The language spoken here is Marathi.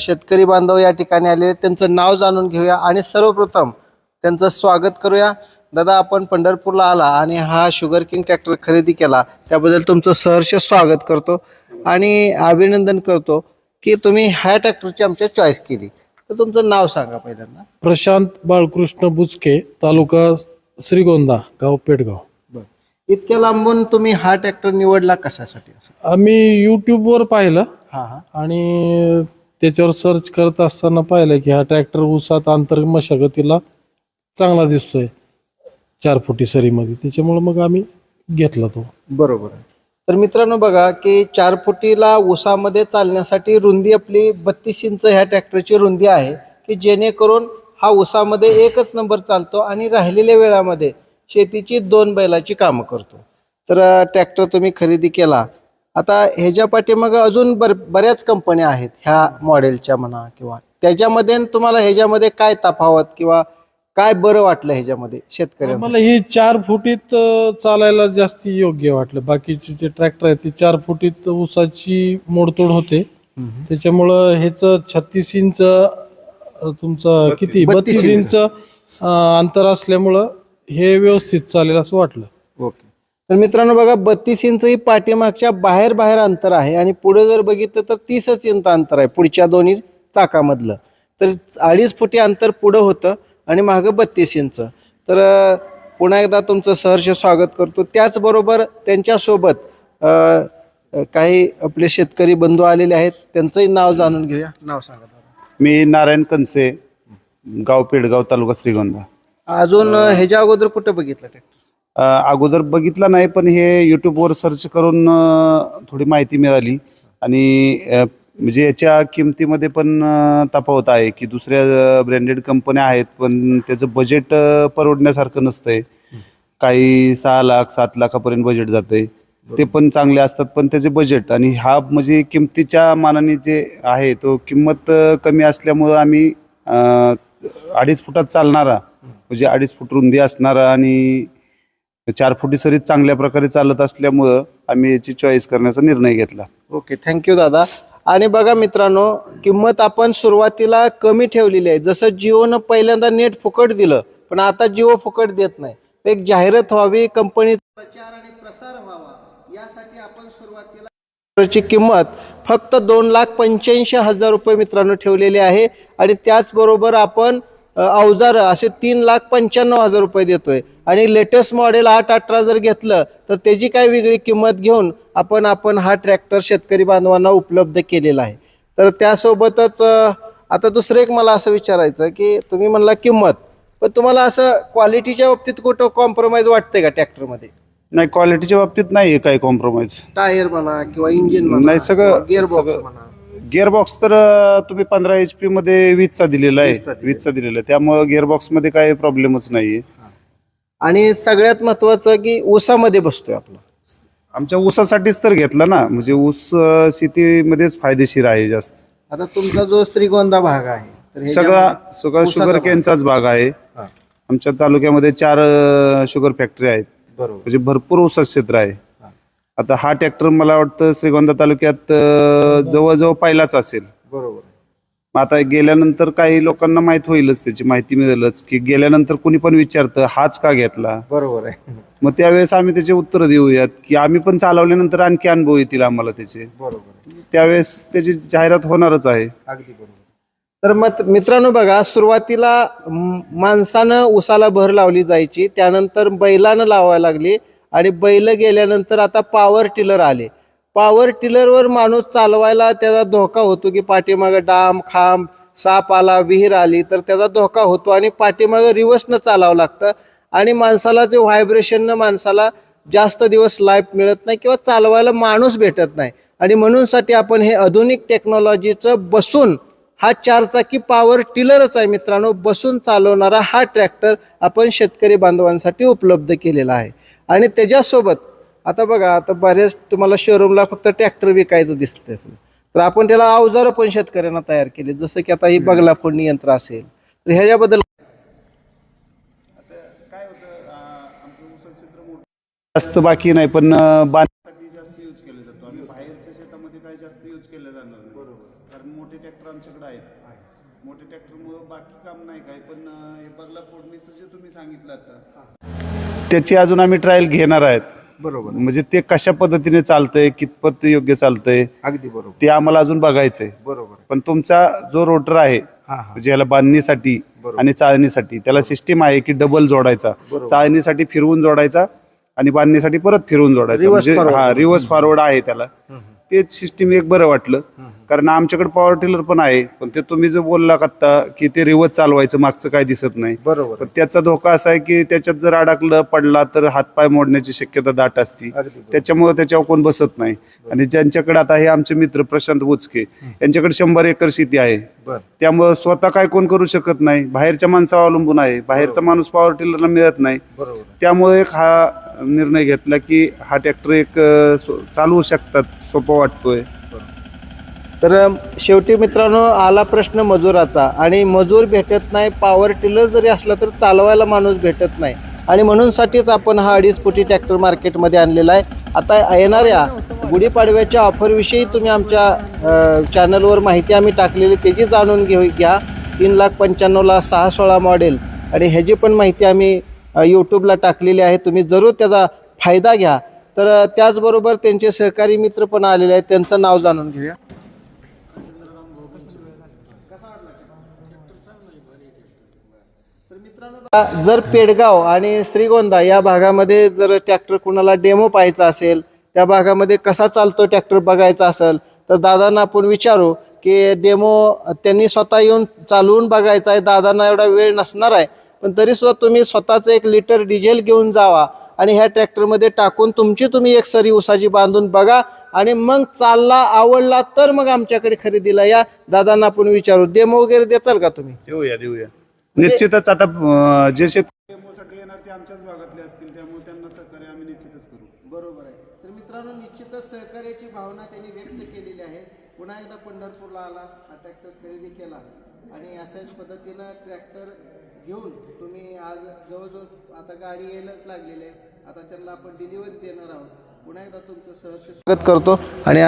शेतकरी बांधव या ठिकाणी आले त्यांचं नाव जाणून घेऊया आणि सर्वप्रथम त्यांचं स्वागत करूया. दादा आपण पंढरपूरला आला आणि हा शुगर किंग ट्रॅक्टर खरेदी केला. त्याबद्दल तुमचं सहर्ष स्वागत करतो आणि अभिनंदन करतो की तुम्ही ह्या ट्रॅक्टरची आमच्या चॉईस केली. तर तुमचं नाव सांगा पहिल्यांदा. प्रशांत बाळकृष्ण बुचके तालुका श्रीगोंदा गाव पेडगाव. बरं. इतक्या लांबून तुम्ही हा ट्रॅक्टर निवडला कशासाठी? आम्ही यूट्यूबवर पाहिलं हां हां. आणि त्याच्यावर सर्च करत असताना पाहिलं की हा ट्रॅक्टर ऊसात आंतर मशागतीला चांगला दिसतोय. चार फुटी सरीमध्ये. त्याच्यामुळे मग आम्ही घेतला तो. बरोबर आहे. तर मित्रांनो बघा की चार फुटीला ऊसामध्ये चालण्यासाठी रुंदी आपली बत्तीस इंच ह्या ट्रॅक्टरची रुंदी आहे की जेणेकरून हा ऊसामध्ये एकच नंबर चालतो आणि राहिलेल्या वेळामध्ये शेतीची दोन बैलाची कामं करतो. तर ट्रॅक्टर तुम्ही खरेदी केला. आता ह्याच्या पाठीमागं अजून बर बऱ्याच कंपन्या आहेत ह्या मॉडेलच्या म्हणा किंवा त्याच्यामध्ये तुम्हाला ह्याच्यामध्ये काय तफावत किंवा काय बरं वाटलं ह्याच्यामध्ये शेतकऱ्यांना मला हे चार फुटीत अं, चालायला जास्त योग्य वाटलं. बाकीचे जे ट्रॅक्टर आहेत ते चार फुटीत ऊसाची मोडतोड होते. त्याच्यामुळं ह्याच छत्तीस इंच अं, तुमचं किती? 32 बत्तीस इंच अं, अंतर असल्यामुळं हे व्यवस्थित चालेल असं वाटलं. ओके. तर मित्रांनो बघा बत्तीस इंच ही पाठीमागच्या बाहेर बाहेर अंतर आहे आणि पुढे जर बघितलं तर तीसच इंच अंतर आहे पुढच्या दोन्ही चाकामधलं. तर अडीच फुटी अंतर पुढं होतं आणि मागं बत्तीस इंच. तर पुन्हा एकदा तुमचं सहर्ष स्वागत करतो. त्याचबरोबर त्यांच्यासोबत काही आपले शेतकरी बंधू आलेले आहेत. त्यांचंही नाव जाणून घेऊया. नाव सांगा. मी नारायण कनसे गाव पेडगाव तालुका श्रीगोंदा. अजून ह्याच्या अगोदर कुठं बघितलं अगोदर बघितला नाही पण हे यूट्यूबवर सर्च करून थोडी माहिती मिळाली. आणि म्हणजे याच्या किमतीमध्ये पण तफावत आहे की दुसऱ्या ब्रँडेड कंपन्या आहेत पण त्याचं बजेट परवडण्यासारखं नसतंय. काही सहा लाख सात लाखापर्यंत बजेट जाते ते पण चांगले असतात पण त्याचे बजेट आणि हा म्हणजे किमतीच्या मानाने जे आहे तो किंमत कमी असल्यामुळं आम्ही अडीच फुटात चालणारा म्हणजे अडीच फूट रुंदी असणारा आणि चार फुटी सरी चांगल्या प्रकारे चालत असल्यामुळं आम्ही याची चॉईस करण्याचा निर्णय घेतला. ओके थँक्यू दादा. आणि बघा मित्रांनो किंमत आपण सुरुवातीला कमी ठेवलेली आहे. जसं जिओनं पहिल्यांदा नेट फुकट दिलं पण आता जिओ फुकट देत नाही. एक जाहिरात व्हावी कंपनी प्रचार आणि प्रसार व्हावा यासाठी आपण सुरुवातीला ची किंमत फक्त दोन लाख पंच्याऐंशी हजार रुपये मित्रांनो ठेवलेली आहे. आणि त्याचबरोबर आपण अवजार असे तीन लाख पंच्याण्णव हजार रुपये देतोय. आणि लेटेस्ट मॉडेल आठ अठरा जर घेतलं तर त्याची काय वेगळी किंमत घेऊन आपण आपण हा ट्रॅक्टर शेतकरी बांधवांना उपलब्ध केलेला आहे. तर त्यासोबतच आता दुसरं एक मला असं विचारायचं की तुम्ही म्हणला किंमत पण तुम्हाला असं क्वालिटीच्या बाबतीत कुठं कॉम्प्रोमाइज वाटतंय का ट्रॅक्टरमध्ये नाही क्वालिटीच्या बाबतीत नाही आहे काही कॉम्प्रोमाइज टायर म्हणा किंवा इंजिन म्हणा नाही, सगळं- गिअर बॉक्स सगळं- म्हणा. गिअरबॉक्स तर तुम्ही पंधरा एच पी मध्ये वीजचा दिलेला आहे. वीजचा दिलेला. वीजचा दिलेला आहे. त्यामुळं गिअरबॉक्समध्ये काही प्रॉब्लेमच नाहीये. आणि सगळ्यात महत्वाचं की ऊसामध्ये बसतोय आपला. आमच्या ऊसासाठीच तर घेतला ना. म्हणजे ऊस अं, शेतीमध्येच फायदेशीर आहे जास्त. आता तुमचा जो श्रीगोंदा भाग आहे तर सगळा सगळा ऊसाचा शुगर भाग. केनचाच भाग आहे. हा, आमच्या तालुक्यामध्ये चार अं, शुगर फॅक्टरी आहेत. बरोबर. म्हणजे भरपूर ऊसाचं क्षेत्र आहे. हा. आता हा ट्रॅक्टर मला वाटतं श्रीगोंदा तालुक्यात अं, जवळजवळ पहिलाच असेल. बरोबर. मग आता गेल्यानंतर काही लोकांना माहीत होईलच त्याची माहिती मिळेलच की गेल्यानंतर कुणी पण विचारतं हाच का घेतला? बरोबर आहे. मग त्यावेळेस आम्ही त्याचे उत्तर देऊयात की आम्ही पण चालवल्यानंतर आणखी अनुभव येतील आम्हाला त्याचे. बरोबर आहे. त्यावेळेस त्याची जाहिरात होणारच आहे. अगदी बरोबर. तर मत मित्रांनो बघा सुरुवातीला म- माणसानं उसाला भर लावली जायची त्यानंतर बैलानं लावायला लागली आणि बैल गेल्यानंतर आता पॉवर टिलर आले. पॉवर टिलरवर माणूस चालवायला त्याचा धोका होतो की पाठीमागं डाम खांब साप आला विहीर आली तर त्याचा धोका होतो आणि पाठीमागं रिवर्सनं चालावं लागतं. आणि माणसाला ते व्हायब्रेशननं माणसाला जास्त दिवस लाईफ मिळत नाही किंवा चालवायला माणूस भेटत नाही. आणि म्हणूनसाठी आपण हे आधुनिक टेक्नॉलॉजीचं बसून हा चारचाकी पॉवर टिलरच आहे मित्रांनो बसून चालवणारा हा ट्रॅक्टर आपण शेतकरी बांधवांसाठी उपलब्ध केलेला आहे. आणि त्याच्यासोबत आता बघा आता बरेच तुम्हाला शोरूमला फक्त ट्रॅक्टर विकायचं दिसत असेल तर आपण त्याला अवजारं पण शेतकऱ्यांना तयार केले. जसं की आता ही बगला फोडणी यंत्र असेल तर ह्याच्याबद्दल जास्त बाकी नाही पण बांधण्यासाठी जास्त यूज केला जातो. आणि बाहेरच्या शेतामध्ये जास्त यूज केला जाणार नाही. कारण मोठे ट्रॅक्टर आमच्याकडे आहेत. मोठे ट्रॅक्टरमुळे बाकी काम नाही काय पण अं, हे बगला फोडणीचं जे तुम्ही सांगितलं आता त्याची अजून आम्ही ट्रायल घेणार आहेत. बरोबर. म्हणजे ते कशा पद्धतीने चालतंय कितपत योग्य चालतंय अगदी बरोबर. ते आम्हाला अजून बघायचंय. बरोबर. पण तुमचा जो रोटर आहे हा हा. म्हणजे याला बांधणीसाठी आणि चाळणीसाठी त्याला सिस्टीम आहे की डबल जोडायचा. चाळणीसाठी फिरवून जोडायचा आणि बांधणीसाठी परत फिरवून जोडायचा. Reverse म्हणजे forward. हा रिव्हर्स फॉरवर्ड आहे त्याला. तेच सिस्टीम एक बरं वाटलं. कारण आमच्याकडे पॉवर टिलर पण आहे. पण ते तुम्ही जो बोलला का आता की ते रिव्हर्स चालवायचं मागचं काय दिसत नाही. बरोबर. पण त्याचा धोका असा आहे की त्याच्यात जर अडकलं पडला तर हातपाय मोडण्याची शक्यता दाट असती. त्याच्यामुळे त्याच्यावर कोण बसत नाही. आणि ज्यांच्याकडे आता हे आमचे मित्र प्रशांत बुचके यांच्याकडे शंभर एकर शेती आहे. त्यामुळे स्वतः काय कोण करू शकत नाही. बाहेरच्या माणसावर अवलंबून आहे. बाहेरचा माणूस पॉवर टिलरला मिळत नाही. त्यामुळे एक हा निर्णय घेतला की हा ट्रॅक्टर एक सो- चालवू शकतात सोपा वाटतोय. तर शेवटी मित्रांनो आला प्रश्न मजुराचा आणि मजूर भेटत नाही पॉवर टिलर जरी असला तर चालवायला माणूस भेटत नाही. आणि म्हणूनसाठीच आपण हा अडीच फुटी ट्रॅक्टर मार्केटमध्ये आणलेला आहे. आता येणाऱ्या गुढीपाडव्याच्या ऑफरविषयी तुम्ही आमच्या अ, चॅनलवर माहिती आम्ही टाकलेली त्याची जाणून घेऊ घ्या. तीन लाख पंच्याण्णवला सहा सोळा मॉडेल आणि ह्याची पण माहिती आम्ही यूट्यूबला टाकलेले आहे. तुम्ही जरूर त्याचा फायदा घ्या. तर त्याचबरोबर त्यांचे सहकारी मित्र पण आलेले आहेत. त्यांचं नाव जाणून घेऊया. मित्रांनो जर पेडगाव आणि श्रीगोंदा या भागामध्ये जर ट्रॅक्टर कुणाला डेमो पाहायचा असेल त्या भागामध्ये कसा चालतो ट्रॅक्टर बघायचा असेल तर दादांना आपण विचारू की डेमो त्यांनी स्वतः येऊन चालवून बघायचा आहे. दादांना एवढा वेळ नसणार आहे. पण तरी सुद्धा तुम्ही स्वतःचं एक लिटर डिझेल घेऊन जावा आणि ह्या ट्रॅक्टरमध्ये टाकून तुमची तुम्ही एक सरी उसाची बांधून बघा आणि मग चालला आवडला तर मग आमच्याकडे खरेदीला या. दादांना आपण विचारू. डेमो वगैरे देचाल का तुम्ही? देऊया देऊया. निश्चितच आता अं, जे शेतकरी डेमोसाठी येणार ते आमच्याच भागातले असतील. त्यामुळे त्यांना सहकार्य आम्ही निश्चितच करू. बरोबर आहे. तर मित्रांनो निश्चितच सहकार्याची भावना त्यांनी व्यक्त केलेली आहे. पुन्हा एकदा पंढरपूरला आला हा ट्रॅक्टर खरेदी केला आणि अशाच पद्धतीनं ट्रॅक्टर घेऊन तुम्ही आज जवळजवळ आता गाडी यायलाच लागलेली आहे. आता त्यांना आपण डिलिव्हरी देणार आहोत. पुन्हा एकदा तुमचं सहर्ष स्वागत करतो आणि